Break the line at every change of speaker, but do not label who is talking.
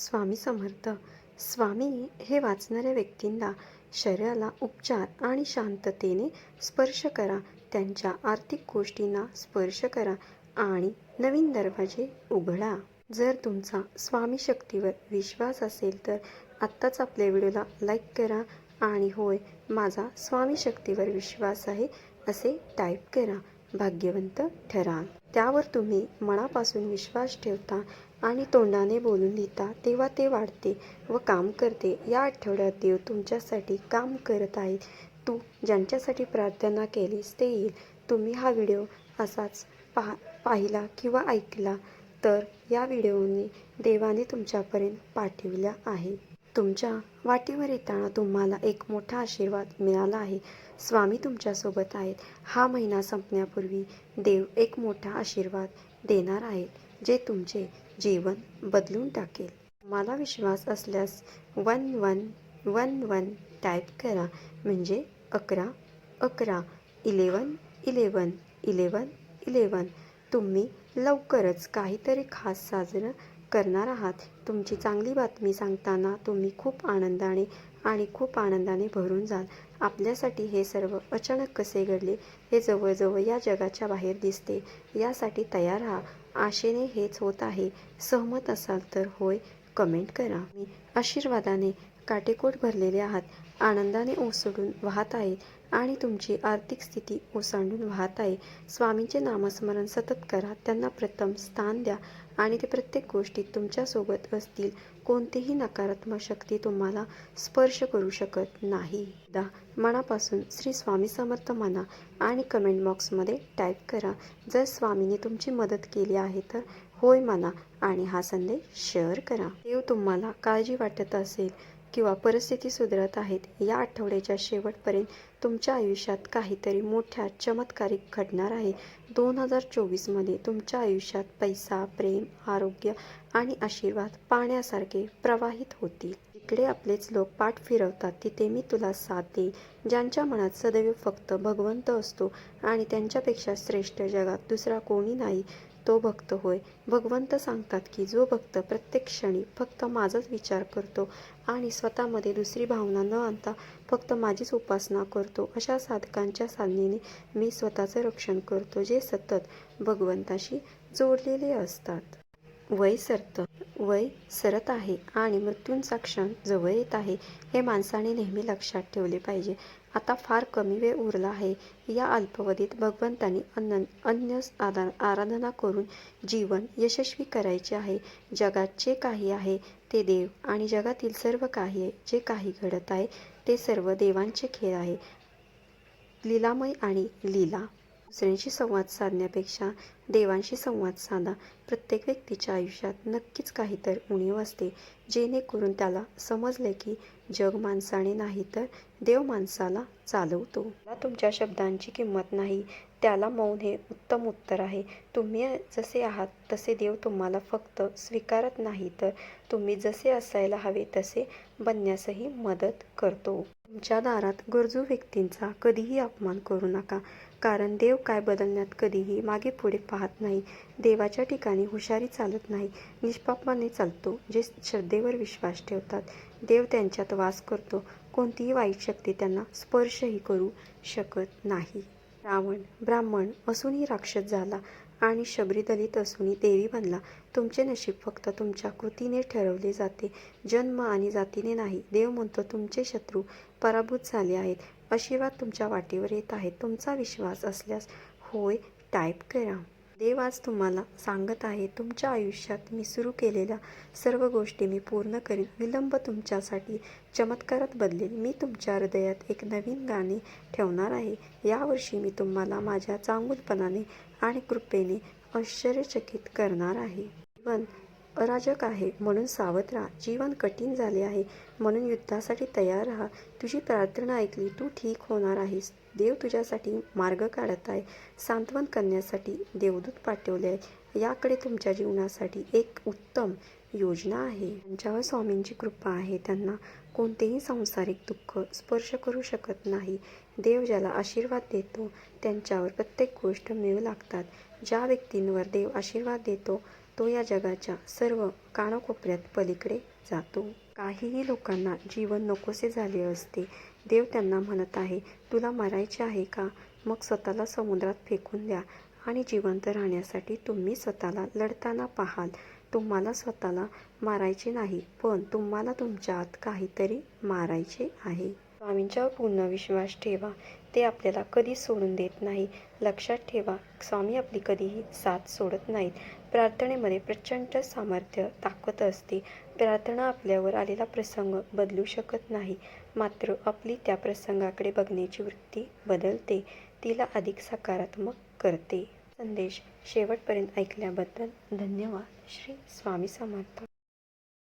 स्वामी समर्थ. स्वामी हे वाचणाऱ्या व्यक्तींना शरीराला उपचार आणि शांततेने स्पर्श करा त्यांच्या आर्थिक गोष्टींना स्पर्श करा आणि नवीन दरवाजे उघडा. जर तुमचा स्वामी शक्तीवर विश्वास असेल तर आत्ताच आपल्या व्हिडिओला लाईक करा आणि होय माझा स्वामी शक्तीवर विश्वास आहे असे टाईप करा. भाग्यवंत ठराल. त्यावर तुम्ही मनापासून विश्वास ठेवता आणि तोंडाने बोलून लिहिता तेव्हा ते वाढते व काम करते. या आठवड्यात देव तुमच्यासाठी काम करत आहेत. तू ज्यांच्यासाठी प्रार्थना केलीस ते येईल. तुम्ही हा व्हिडिओ असाच पाह पाहिला किंवा ऐकला तर या व्हिडिओने देवाने तुमच्यापर्यंत पाठविल्या आहे. तुमच्या वाटेवर येताना तुम्हाला एक मोठा आशीर्वाद मिळाला आहे. स्वामी तुमच्यासोबत आहेत. हा महिना संपण्यापूर्वी देव एक मोठा आशीर्वाद देणार आहेत जे तुमचे जीवन बदलून टाकेल. मला विश्वास असल्यास one one one one type करा. म्हणजे अकरा अकरा इलेवन इलेवन इलेवन इलेवन तुम्ही लवकरच काहीतरी खास साजरं करणार आहात. तुमची चांगली बातमी सांगताना तुम्ही खूप आनंदाने आणि खूप आनंदाने भरून जाल. आपल्यासाठी हे सर्व अचानक कसे घडले हे जवळजवळ या जगाच्या बाहेर दिसते. यासाठी तयार राहा. आशेने हेच होत आहे. सहमत असाल तर होय कमेंट करा. मी आशीर्वादाने काटेकोट भरलेले आहात. आनंदाने ओसडून वाहत आहेत. आणि तुमची आर्थिक स्थिती ओसांडून वाहत आहे स्वामींचे नामस्मरण सतत करा. त्यांना प्रथम स्थान द्या आणि ते प्रत्येक गोष्टीत तुमच्यासोबत असतील. कोणतीही नकारात्मक शक्ती तुम्हाला स्पर्श करू शकत नाही. दा मनापासून श्री स्वामी समर्थ म्हणा आणि कमेंट बॉक्समध्ये टाईप करा. जर स्वामीने तुमची मदत केली आहे तर होय म्हणा आणि हा संदेश शेअर करा. देव तुम्हाला काळजी वाटत असेल किंवा परिस्थिती सुधारत आहेत या आठवड्याच्या शेवटपर्यंत तुमच्या आयुष्यात काहीतरी मोठ्या चमत्कारिक घडणार आहे. दोन हजार चोवीसमध्ये तुमच्या आयुष्यात पैसा प्रेम आरोग्य आणि आशीर्वाद पाण्यासारखे प्रवाहित होतील. इकडे आपलेच लोक पाठ फिरवतात तिथे मी तुला साथ देईन. ज्यांच्या मनात सदैव फक्त भगवंत असतो आणि त्यांच्यापेक्षा श्रेष्ठ जगात दुसरा कोणी नाही तो भक्त होय. भगवंत सांगतात की जो भक्त प्रत्येक क्षणी फक्त माझाच विचार करतो आणि स्वतःमध्ये दुसरी भावना न आणता फक्त माझीच उपासना करतो अशा साधकांच्या साधनेने मी स्वतःचं रक्षण करतो जे सतत भगवंताशी जोडलेले असतात. वय सरतं वय सरत आहे आणि मृत्यूंचा क्षण जवळ येत आहे हे माणसाने नेहमी लक्षात ठेवले पाहिजे. आता फार कमी वेळ उरला आहे. या अल्पवधीत भगवंतांनी अन्न अन्य आरा आराधना करून जीवन यशस्वी करायचे आहे. जगात जे काही आहे ते देव आणि जगातील सर्व काही आहे जे काही घडत आहे ते सर्व देवांचे खेळ आहे. लीलामय आणि लीला दुसऱ्यांशी संवाद साधण्यापेक्षा देवांशी संवाद साधा. प्रत्येक व्यक्तीच्या आयुष्यात नक्कीच काहीतरी उणीव असते जेणेकरून त्याला समजले की जग माणसाने नाही तर देव माणसाला चालवतो. मला तुमच्या शब्दांची किंमत नाही. त्याला मौन हे उत्तम उत्तर आहे. तुम्ही जसे आहात तसे देव तुम्हाला फक्त स्वीकारत नाही तर तुम्ही जसे असायला हवे तसे बनण्यासही मदत करतो. तुमच्या दारात गरजू व्यक्तींचा कधीही अपमान करू नका कारण देव काय बदलण्यात कधीही मागे पुढे पाहत नाही. देवाच्या ठिकाणी हुशारी चालत नाही निष्पापाने चालतो जे श्रद्धेवर विश्वास ठेवतात. देव त्यांच्यात वास करतो कोणतीही वाईट शक्ती त्यांना स्पर्शही करू शकत नाही. रावण ब्राह्मण असूनही राक्षस झाला आणि शबरी दलित असूनही देवी बनला. तुमचे नशीब फक्त तुमच्या कृतीने ठरवले जाते. जन्म आणि जातीने नाही. देव म्हणतो तुमचे शत्रू पराभूत झाले आहेत. आशीर्वाद तुमच्या वाटेवर येत आहेत. तुमचा विश्वास असल्यास होय टाईप करा. देव आज तुम्हाला सांगत आहे तुमच्या आयुष्यात मी सुरू केलेल्या सर्व गोष्टी मी पूर्ण करीन विलंब तुमच्यासाठी चमत्कारात बदलेल मी तुमच्या हृदयात एक नवीन गाणे ठेवणार आहे. यावर्षी मी तुम्हाला माझ्या चांगुलपणाने आणि कृपेने आश्चर्यचकित करणार आहे. पण अराजक आहे. म्हणून सावध राहा. जीवन कठीण झाले आहे. म्हणून युद्धासाठी तयार राहा. तुझी प्रार्थना ऐकली तू ठीक होणार आहेस. देव तुझ्यासाठी मार्ग काढत आहे. सांत्वन करण्यासाठी देवदूत पाठवले आहे याकडे तुमच्या जीवनासाठी एक उत्तम योजना आहे. त्यांच्यावर स्वामींची कृपा आहे. त्यांना कोणतेही सांसारिक दुःख स्पर्श करू शकत नाही. देव ज्याला आशीर्वाद देतो त्यांच्यावर प्रत्येक गोष्ट मिळू लागतात. ज्या व्यक्तींवर देव आशीर्वाद देतो तो या जगाच्या सर्व कानाकोपऱ्यात पलीकडे जातो. काहीही लोकांना जीवन नकोसे झाले असते. देव त्यांना म्हणत आहे तुला मरायचे आहे का? मग स्वतःला समुद्रात फेकून द्या आणि जिवंत राहण्यासाठी तुम्ही स्वतःला लढताना पाहाल. तुम्हाला स्वतःला मारायचे नाही पण तुम्हाला तुमच्या आत काहीतरी मारायचे आहे. स्वामींच्यावर पूर्ण विश्वास ठेवा. ते आपल्याला कधी सोडून देत नाही. लक्षात ठेवा स्वामी आपली कधीही साथ सोडत नाहीत. प्रार्थनेमध्ये प्रचंड सामर्थ्य ताकद असते. प्रार्थना आपल्यावर आलेला प्रसंग बदलू शकत नाही. मात्र आपली त्या प्रसंगाकडे बघण्याची वृत्ती बदलते. तिला अधिक सकारात्मक करते. संदेश शेवटपर्यंत ऐकल्याबद्दल धन्यवाद. श्री स्वामी समर्थ.